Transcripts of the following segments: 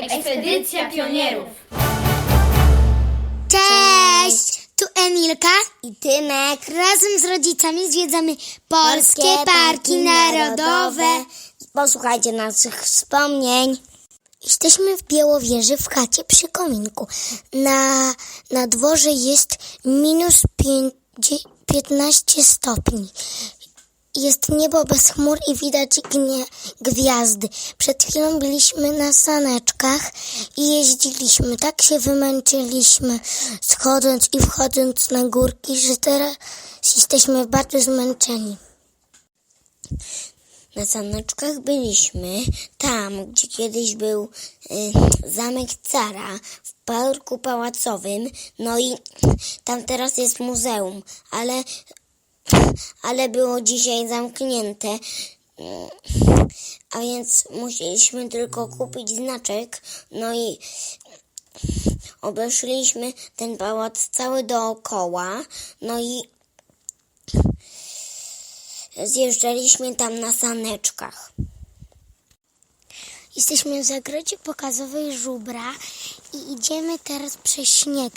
Ekspedycja pionierów. Cześć! Tu Emilka i Tymek. razem z rodzicami zwiedzamy polskie parki narodowe. Posłuchajcie naszych wspomnień. Jesteśmy w Białowieży w chacie przy kominku. Na, na dworze jest minus pięćdzie- 15 stopni. Jest niebo bez chmur i widać gwiazdy. Przed chwilą byliśmy na saneczkach i jeździliśmy. Tak się wymęczyliśmy schodząc i wchodząc na górki, że teraz jesteśmy bardzo zmęczeni. Na saneczkach byliśmy tam, gdzie kiedyś był y, zamek cara w parku pałacowym. No i tam teraz jest muzeum, ale, ale było dzisiaj zamknięte. A więc musieliśmy tylko kupić znaczek. No i obeszliśmy ten pałac cały dookoła. No i zjeżdżaliśmy tam na saneczkach. Jesteśmy w zagrodzie pokazowej żubra i idziemy teraz przez śnieg.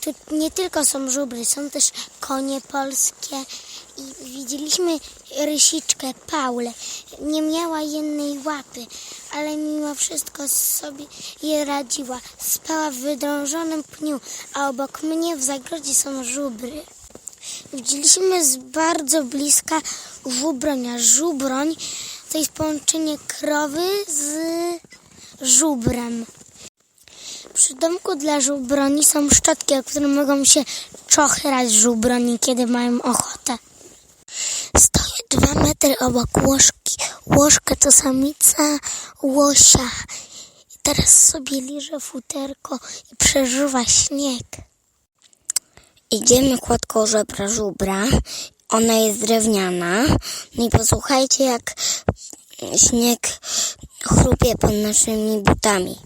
Tu nie tylko są żubry, są też konie polskie i widzieliśmy rysiczkę Paulę. Nie miała jednej łapy, ale mimo wszystko sobie je radziła. Spała w wydrążonym pniu, a obok mnie w zagrodzie są żubry. Widzieliśmy z bardzo bliska żubronia. Żubroń to jest połączenie krowy z żubrem. Przy domku dla żubroni są szczotki, o które mogą się czochrać żubroni, kiedy mają ochotę. Stoję dwa metry obok łożki. Łożka to samica łosia. I teraz sobie liże futerko i przeżywa śnieg. Idziemy kładką żebra żubra. Ona jest drewniana. No i posłuchajcie, jak śnieg chrupie pod naszymi butami.